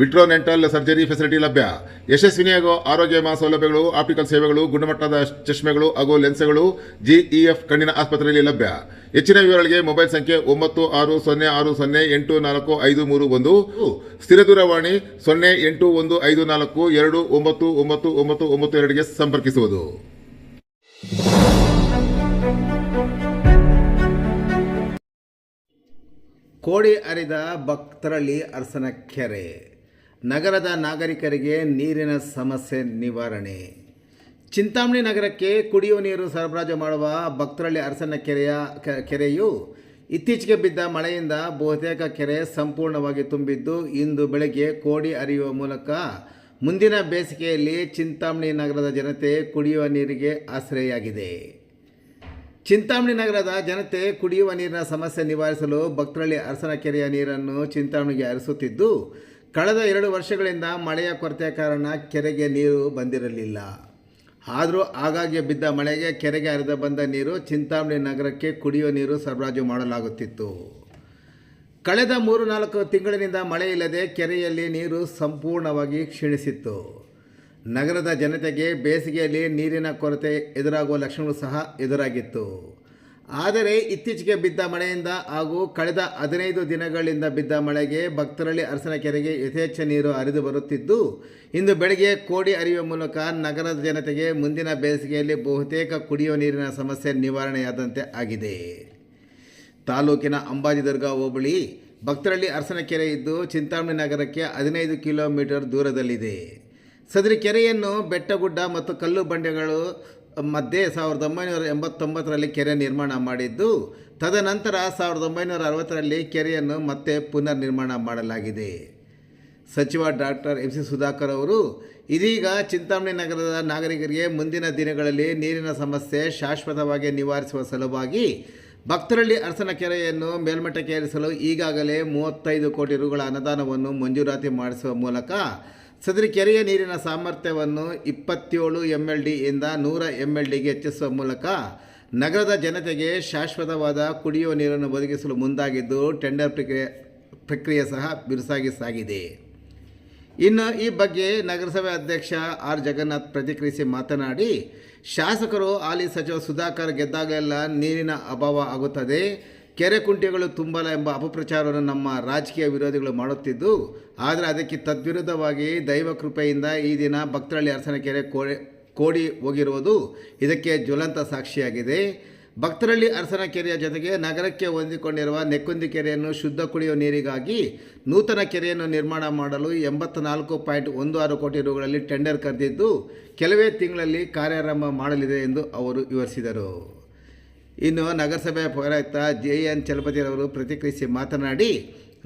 vitreoretinal surgery facility ಲಭ್ಯ. ಯಶಸ್ವಿನಿಯಾಗೋ ಆರೋಗ್ಯ ವಿಮಾ ಸೌಲಭ್ಯಗಳು, ಆಪ್ಟಿಕಲ್ ಸೇವೆಗಳು, ಗುಣಮಟ್ಟದ ಚಶ್ಮೆಗಳು ಹಾಗೂ ಲೆನ್ಸ್ಗಳು ಜಿಇಎಫ್ ಕಣ್ಣಿನ ಆಸ್ಪತ್ರೆಯಲ್ಲಿ ಲಭ್ಯ. ಹೆಚ್ಚಿನ ವಿವರಗಳಿಗೆ ಮೊಬೈಲ್ ಸಂಖ್ಯೆ ಒಂಬತ್ತು ಆರು ಸೊನ್ನೆ ಆರು ಸೊನ್ನೆ ಎಂಟು ನಾಲ್ಕು ಐದು ಮೂರು ಒಂದು. ಸ್ಥಿರ ದೂರವಾಣಿ ಸೊನ್ನೆ ಎಂಟು ಒಂದು ಐದು ನಾಲ್ಕು ಎರಡು ಒಂಬತ್ತು ಒಂಬತ್ತು ಒಂಬತ್ತು ಒಂಬತ್ತು ಎರಡಿಗೆ ಸಂಪರ್ಕಿಸುವುದು. ಕೋಡಿ ಅರಿದ ಭಕ್ತರಲ್ಲಿ ಅರಸನ ಕೆರೆ. ನಗರದ ನಾಗರಿಕರಿಗೆ ನೀರಿನ ಸಮಸ್ಯೆ ನಿವಾರಣೆ. ಚಿಂತಾಮಣಿ ನಗರಕ್ಕೆ ಕುಡಿಯುವ ನೀರು ಸರಬರಾಜು ಮಾಡುವ ಭಕ್ತರಳ್ಳಿ ಅರಸನ ಕೆರೆಯ ಕೆರೆಯು ಇತ್ತೀಚೆಗೆ ಬಿದ್ದ ಮಳೆಯಿಂದ ಬಹುತೇಕ ಕೆರೆ ಸಂಪೂರ್ಣವಾಗಿ ತುಂಬಿದ್ದು, ಇಂದು ಬೆಳಗ್ಗೆ ಕೋಡಿ ಅರಿಯುವ ಮೂಲಕ ಮುಂದಿನ ಬೇಸಿಗೆಯಲ್ಲಿ ಚಿಂತಾಮಣಿ ನಗರದ ಜನತೆ ಕುಡಿಯುವ ನೀರಿಗೆ ಆಶ್ರಯಾಗಿದೆ ಚಿಂತಾಮಣಿ ನಗರದ ಜನತೆ ಕುಡಿಯುವ ನೀರಿನ ಸಮಸ್ಯೆ ನಿವಾರಿಸಲು ಭಕ್ತರಳ್ಳಿ ಅರಸನ ಕೆರೆಯ ನೀರನ್ನು ಚಿಂತಾಮಣಿಗೆ ಹರಿಸುತ್ತಿದ್ದು ಕಳೆದ ಎರಡು ವರ್ಷಗಳಿಂದ ಮಳೆಯ ಕೊರತೆ ಕಾರಣ ಕೆರೆಗೆ ನೀರು ಬಂದಿರಲಿಲ್ಲ. ಆದರೂ ಆಗಾಗ್ಗೆ ಬಿದ್ದ ಮಳೆಗೆ ಕೆರೆಗೆ ಹರಿದು ಬಂದ ನೀರು ಚಿಂತಾಮಣಿ ನಗರಕ್ಕೆ ಕುಡಿಯುವ ನೀರು ಸರಬರಾಜು ಮಾಡಲಾಗುತ್ತಿತ್ತು. ಕಳೆದ ಮೂರು ನಾಲ್ಕು ತಿಂಗಳಿನಿಂದ ಮಳೆ ಇಲ್ಲದೆ ಕೆರೆಯಲ್ಲಿ ನೀರು ಸಂಪೂರ್ಣವಾಗಿ ಕ್ಷೀಣಿಸಿತ್ತು. ನಗರದ ಜನತೆಗೆ ಬೇಸಿಗೆಯಲ್ಲಿ ನೀರಿನ ಕೊರತೆ ಎದುರಾಗುವ ಲಕ್ಷಣಗಳು ಸಹ ಎದುರಾಗಿತ್ತು. ಆದರೆ ಇತ್ತೀಚೆಗೆ ಬಿದ್ದ ಮಳೆಯಿಂದ ಹಾಗೂ ಕಳೆದ ಹದಿನೈದು ದಿನಗಳಿಂದ ಬಿದ್ದ ಮಳೆಗೆ ಭಕ್ತರಳ್ಳಿ ಅರಸನ ಕೆರೆಗೆ ಯಥೇಚ್ಛ ನೀರು ಹರಿದು ಬರುತ್ತಿದ್ದು, ಇಂದು ಬೆಳಗ್ಗೆ ಕೋಡಿ ಹರಿಯುವ ಮೂಲಕ ನಗರದ ಜನತೆಗೆ ಮುಂದಿನ ಬೇಸಿಗೆಯಲ್ಲಿ ಬಹುತೇಕ ಕುಡಿಯುವ ನೀರಿನ ಸಮಸ್ಯೆ ನಿವಾರಣೆಯಾದಂತೆ ಆಗಿದೆ. ತಾಲೂಕಿನ ಅಂಬಾಜಿದುರ್ಗ ಹೋಬಳಿ ಭಕ್ತರಳ್ಳಿ ಅರಸನ ಕೆರೆ ಇದ್ದು, ಚಿಂತಾಮಣಿ ನಗರಕ್ಕೆ ಹದಿನೈದು ಕಿಲೋಮೀಟರ್ ದೂರದಲ್ಲಿದೆ. ಸದರಿ ಕೆರೆಯನ್ನು ಬೆಟ್ಟಗುಡ್ಡ ಮತ್ತು ಕಲ್ಲು ಬಂಡೆಗಳು ಮಧ್ಯೆ ಸಾವಿರದ ಒಂಬೈನೂರ ಎಂಬತ್ತೊಂಬತ್ತರಲ್ಲಿ ಕೆರೆ ನಿರ್ಮಾಣ ಮಾಡಿದ್ದು, ತದನಂತರ ಸಾವಿರದ ಒಂಬೈನೂರ ಅರವತ್ತರಲ್ಲಿ ಕೆರೆಯನ್ನು ಮತ್ತೆ ಪುನರ್ ನಿರ್ಮಾಣ ಮಾಡಲಾಗಿದೆ. ಸಚಿವ ಡಾಕ್ಟರ್ ಎಂ ಸಿ ಸುಧಾಕರ್ ಅವರು, ಇದೀಗ ಚಿಂತಾಮಣಿ ನಗರದ ನಾಗರಿಕರಿಗೆ ಮುಂದಿನ ದಿನಗಳಲ್ಲಿ ನೀರಿನ ಸಮಸ್ಯೆ ಶಾಶ್ವತವಾಗಿ ನಿವಾರಿಸುವ ಸಲುವಾಗಿ ಭಕ್ತರಳ್ಳಿ ಅರಸನ ಕೆರೆಯನ್ನು ಮೇಲ್ಮಟ್ಟಕ್ಕೆ ಏರಿಸಲು ಈಗಾಗಲೇ ಮೂವತ್ತೈದು ಕೋಟಿ ರುಗಳ ಅನುದಾನವನ್ನು ಮಂಜೂರಾತಿ ಮಾಡಿಸುವ ಮೂಲಕ ಸದರಿ ಕೆರೆಯ ನೀರಿನ ಸಾಮರ್ಥ್ಯವನ್ನು ಇಪ್ಪತ್ತೇಳು ಎಂ ಎಲ್ ಡಿಯಿಂದ ನೂರ ಎಂ ಎಲ್ ಡಿಗೆ ಹೆಚ್ಚಿಸುವ ಮೂಲಕ ನಗರದ ಜನತೆಗೆ ಶಾಶ್ವತವಾದ ಕುಡಿಯುವ ನೀರನ್ನು ಒದಗಿಸಲು ಮುಂದಾಗಿದ್ದು ಟೆಂಡರ್ ಪ್ರಕ್ರಿಯೆ ಪ್ರಕ್ರಿಯೆ ಸಹ ಬಿರುಸಾಗಿ ಸಾಗಿದೆ. ಇನ್ನು ಈ ಬಗ್ಗೆ ನಗರಸಭೆ ಅಧ್ಯಕ್ಷ ಆರ್ ಜಗನ್ನಾಥ್ ಪ್ರತಿಕ್ರಿಯಿಸಿ ಮಾತನಾಡಿ, ಶಾಸಕರು ಹಾಲಿ ಸಚಿವ ಸುಧಾಕರ್ ಗೆದ್ದಾಗಲೆಲ್ಲ ನೀರಿನ ಅಭಾವ ಆಗುತ್ತದೆ. ಕೆರೆ ಕುಂಟೆಗಳು ತುಂಬಲ ಎಂಬ ಅಪಪ್ರಚಾರವನ್ನು ನಮ್ಮ ರಾಜಕೀಯ ವಿರೋಧಿಗಳು ಮಾಡುತ್ತಿದ್ದು, ಆದರೆ ಅದಕ್ಕೆ ತದ್ವಿರುದ್ಧವಾಗಿ ದೈವ ಕೃಪೆಯಿಂದ ಈ ದಿನ ಭಕ್ತರಳ್ಳಿ ಅರಸನ ಕೆರೆ ಕೋಡಿ ಕೋಡಿ ಹೋಗಿರುವುದು ಇದಕ್ಕೆ ಜ್ವಲಂತ ಸಾಕ್ಷಿಯಾಗಿದೆ. ಭಕ್ತರಳ್ಳಿ ಅರಸನ ಕೆರೆಯ ಜೊತೆಗೆ ನಗರಕ್ಕೆ ಹೊಂದಿಕೊಂಡಿರುವ ನೆಕ್ಕುಂದಿ ಕೆರೆಯನ್ನು ಶುದ್ಧ ಕುಡಿಯುವ ನೀರಿಗಾಗಿ ನೂತನ ಕೆರೆಯನ್ನು ನಿರ್ಮಾಣ ಮಾಡಲು ಎಂಬತ್ನಾಲ್ಕು ಪಾಯಿಂಟ್ ಒಂದು ಆರು ಕೋಟಿ ರುಗಳಲ್ಲಿ ಟೆಂಡರ್ ಕರೆದಿದ್ದು, ಕೆಲವೇ ತಿಂಗಳಲ್ಲಿ ಕಾರ್ಯಾರಂಭ ಮಾಡಲಿದೆ ಎಂದು ಅವರು ವಿವರಿಸಿದರು. ಇನ್ನು ನಗರಸಭೆ ಪೌರಾಯುಕ್ತ ಜೆ ಎನ್ ಚಲಪತಿರವರು ಪ್ರತಿಕ್ರಿಯಿಸಿ ಮಾತನಾಡಿ,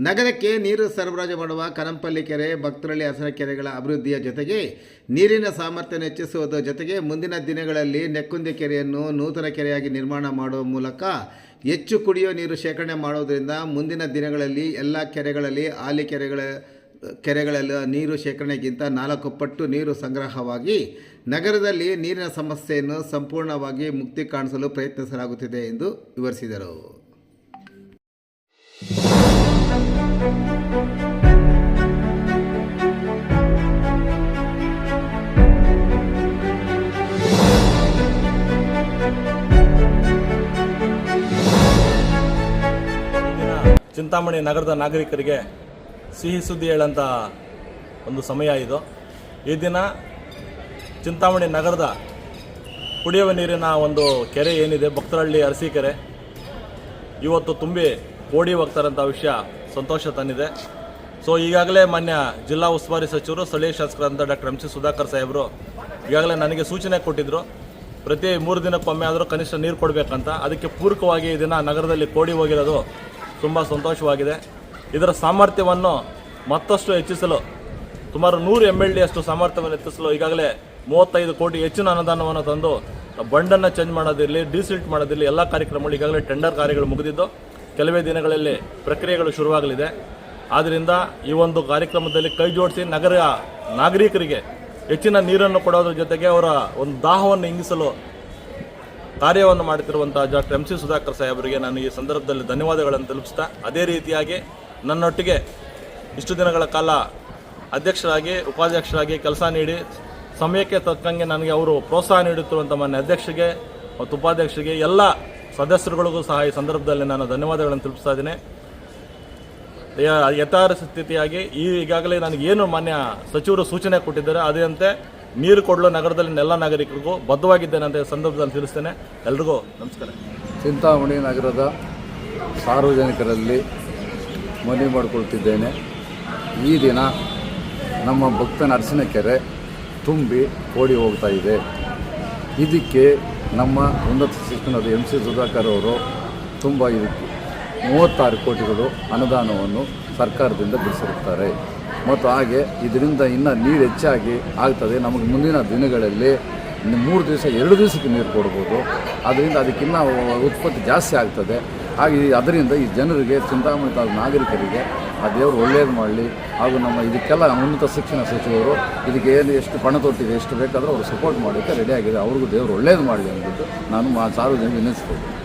ನಗರಕ್ಕೆ ನೀರು ಸರಬರಾಜು ಮಾಡುವ ಕನಂಪಲ್ಲಿ ಕೆರೆ, ಭಕ್ತರಳ್ಳಿ ಹಸರ ಕೆರೆಗಳ ಅಭಿವೃದ್ಧಿಯ ಜೊತೆಗೆ ನೀರಿನ ಸಾಮರ್ಥ್ಯ ಹೆಚ್ಚಿಸುವುದರ ಜೊತೆಗೆ ಮುಂದಿನ ದಿನಗಳಲ್ಲಿ ನೆಕ್ಕುಂದಿ ಕೆರೆಯನ್ನು ನೂತನ ಕೆರೆಯಾಗಿ ನಿರ್ಮಾಣ ಮಾಡುವ ಮೂಲಕ ಹೆಚ್ಚು ಕುಡಿಯುವ ನೀರು ಶೇಖರಣೆ ಮಾಡುವುದರಿಂದ ಮುಂದಿನ ದಿನಗಳಲ್ಲಿ ಎಲ್ಲ ಕೆರೆಗಳಲ್ಲಿ ಆಲಿ ಕೆರೆಗಳ ಕೆರೆಗಳಲ್ಲಿ ನೀರು ಶೇಖರಣೆಗಿಂತ ನಾಲ್ಕು ಪಟ್ಟು ನೀರು ಸಂಗ್ರಹವಾಗಿ ನಗರದಲ್ಲಿ ನೀರಿನ ಸಮಸ್ಯೆಯನ್ನು ಸಂಪೂರ್ಣವಾಗಿ ಮುಕ್ತಿ ಕಾಣಿಸಲು ಪ್ರಯತ್ನಿಸಲಾಗುತ್ತಿದೆ ಎಂದು ವಿವರಿಸಿದರು. ಚಿಂತಾಮಣಿ ನಗರದ ನಾಗರಿಕರಿಗೆ ಸಿಹಿ ಸುದ್ದಿ ಹೇಳಂಥ ಒಂದು ಸಮಯ ಇದು. ಈ ದಿನ ಚಿಂತಾಮಣಿ ನಗರದ ಕುಡಿಯುವ ನೀರಿನ ಒಂದು ಕೆರೆ ಏನಿದೆ ಭಕ್ತರಹಳ್ಳಿ ಅರಸೀಕೆರೆ ಇವತ್ತು ತುಂಬಿ ಕೋಡಿ ಹೋಗ್ತಾರಂಥ ವಿಷಯ ಸಂತೋಷ ತಂದಿದೆ. ಸೊ ಈಗಾಗಲೇ ಮಾನ್ಯ ಜಿಲ್ಲಾ ಉಸ್ತುವಾರಿ ಸಚಿವರು, ಸ್ಥಳೀಯ ಶಾಸಕರಂತ ಡಾಕ್ಟರ್ ಎಂ ಸಿ ಸುಧಾಕರ್ ಸಾಹೇಬರು ಈಗಾಗಲೇ ನನಗೆ ಸೂಚನೆ ಕೊಟ್ಟಿದ್ದರು ಪ್ರತಿ ಮೂರು ದಿನಕ್ಕೊಮ್ಮೆ ಆದರೂ ಕನಿಷ್ಠ ನೀರು ಕೊಡಬೇಕಂತ. ಅದಕ್ಕೆ ಪೂರಕವಾಗಿ ಈ ದಿನ ನಗರದಲ್ಲಿ ಕೋಡಿ ಹೋಗಿರೋದು ತುಂಬ ಸಂತೋಷವಾಗಿದೆ. ಇದರ ಸಾಮರ್ಥ್ಯವನ್ನು ಮತ್ತಷ್ಟು ಹೆಚ್ಚಿಸಲು ಸುಮಾರು ನೂರು ಎಂ ಎಲ್ ಡಿ ಅಷ್ಟು ಸಾಮರ್ಥ್ಯವನ್ನು ಹೆಚ್ಚಿಸಲು ಈಗಾಗಲೇ ಮೂವತ್ತೈದು ಕೋಟಿ ಹೆಚ್ಚಿನ ಅನುದಾನವನ್ನು ತಂದು ಬಂಡನ್ನು ಚೇಂಜ್ ಮಾಡೋದಿರಲಿ ಡಿಸಿಲ್ಟ್ ಮಾಡೋದಿರಲಿ, ಎಲ್ಲ ಕಾರ್ಯಕ್ರಮಗಳು ಈಗಾಗಲೇ ಟೆಂಡರ್ ಕಾರ್ಯಗಳು ಮುಗಿದಿದ್ದು, ಕೆಲವೇ ದಿನಗಳಲ್ಲಿ ಪ್ರಕ್ರಿಯೆಗಳು ಶುರುವಾಗಲಿದೆ. ಆದ್ದರಿಂದ ಈ ಒಂದು ಕಾರ್ಯಕ್ರಮದಲ್ಲಿ ಕೈ ಜೋಡಿಸಿ ನಗರ ನಾಗರಿಕರಿಗೆ ಹೆಚ್ಚಿನ ನೀರನ್ನು ಕೊಡೋದ್ರ ಜೊತೆಗೆ ಅವರ ಒಂದು ದಾಹವನ್ನು ಇಂಗಿಸಲು ಕಾರ್ಯವನ್ನು ಮಾಡುತ್ತಿರುವಂಥ ಡಾಕ್ಟರ್ ಎಂ ಸಿ ಸುಧಾಕರ್ ಸಾಹೇಬರಿಗೆ ನಾನು ಈ ಸಂದರ್ಭದಲ್ಲಿ ಧನ್ಯವಾದಗಳನ್ನು ತಲುಪಿಸ್ತಾ ಅದೇ ರೀತಿಯಾಗಿ ನನ್ನೊಟ್ಟಿಗೆ ಇಷ್ಟು ದಿನಗಳ ಕಾಲ ಅಧ್ಯಕ್ಷರಾಗಿ, ಉಪಾಧ್ಯಕ್ಷರಾಗಿ ಕೆಲಸ ನೀಡಿ, ಸಮಯಕ್ಕೆ ತಕ್ಕಂಗೆ ನನಗೆ ಅವರು ಪ್ರೋತ್ಸಾಹ ನೀಡುತ್ತಿರುವಂಥ ಮಾನ್ಯ ಅಧ್ಯಕ್ಷರಿಗೆ ಮತ್ತು ಉಪಾಧ್ಯಕ್ಷರಿಗೆ, ಎಲ್ಲ ಸದಸ್ಯರುಗಳಿಗೂ ಸಹ ಈ ಸಂದರ್ಭದಲ್ಲಿ ನಾನು ಧನ್ಯವಾದಗಳನ್ನು ತಿಳಿಸ್ತಾ ಇದ್ದೀನಿ. ಯ- ಯಥಾರ್ಥ ಸ್ಥಿತಿಯಾಗಿ ಈ ಈಗಾಗಲೇ ನನಗೆ ಏನು ಮಾನ್ಯ ಸಚಿವರು ಸೂಚನೆ ಕೊಟ್ಟಿದ್ದಾರೆ, ಅದಂತೆ ನೀರು ಕೊಡಲು ನಗರದಲ್ಲಿ ಎಲ್ಲ ನಾಗರಿಕರಿಗೂ ಬದ್ಧವಾಗಿದ್ದೇನೆ ಅಂತ ಸಂದರ್ಭದಲ್ಲಿ ತಿಳಿಸ್ತೇನೆ. ಎಲ್ರಿಗೂ ನಮಸ್ಕಾರ. ಚಿಂತಾಮಣಿ ನಗರದ ಸಾರ್ವಜನಿಕರಲ್ಲಿ ಮನವಿ ಮಾಡಿಕೊಳ್ತಿದ್ದೇನೆ. ಈ ದಿನ ನಮ್ಮ ಭಕ್ತ ನರಸಿನ ಕೆರೆ ತುಂಬಿ ಓಡಿ ಹೋಗ್ತಾ ಇದೆ. ಇದಕ್ಕೆ ನಮ್ಮ ಉನ್ನತ ಶಿಕ್ಷಣದ ಎಂ ಸಿ ಸುಧಾಕರ್ ಅವರು ತುಂಬ ಇದಕ್ಕೆ ಮೂವತ್ತಾರು ಕೋಟಿಗಳು ಅನುದಾನವನ್ನು ಸರ್ಕಾರದಿಂದ ಬಿಡಿಸಿರುತ್ತಾರೆ. ಮತ್ತು ಹಾಗೆ ಇದರಿಂದ ಇನ್ನೂ ನೀರು ಹೆಚ್ಚಾಗಿ ಆಗ್ತದೆ. ನಮಗೆ ಮುಂದಿನ ದಿನಗಳಲ್ಲಿ ಮೂರು ದಿವಸ, ಎರಡು ದಿವಸಕ್ಕೆ ನೀರು ಕೊಡ್ಬೋದು. ಅದರಿಂದ ಅದಕ್ಕಿನ್ನ ಉತ್ಪತ್ತಿ ಜಾಸ್ತಿ ಆಗ್ತದೆ. ಹಾಗೆ ಅದರಿಂದ ಈ ಜನರಿಗೆ ಚಿಂತಾಮಣಿ ತಾಲೂಕು ನಾಗರಿಕರಿಗೆ, ಆ ದೇವರು ಒಳ್ಳೆಯದು ಮಾಡಲಿ. ಹಾಗೂ ನಮ್ಮ ಇದಕ್ಕೆಲ್ಲ ಉನ್ನತ ಶಿಕ್ಷಣ ಸಚಿವರು ಇದಕ್ಕೆ ಏನು ಎಷ್ಟು ಪಣ ತೊಟ್ಟಿದೆ, ಎಷ್ಟು ಬೇಕಾದರೂ ಅವರು ಸಪೋರ್ಟ್ ಮಾಡೋಕ್ಕೆ ರೆಡಿಯಾಗಿದೆ ಅವ್ರಿಗೂ ದೇವರು ಒಳ್ಳೇದು ಮಾಡಲಿ ಅಂದ್ಬಿಟ್ಟು ನಾನು ಸಾರ್ವಜನಿಕ ವಿನಿಸ್ತೇನೆ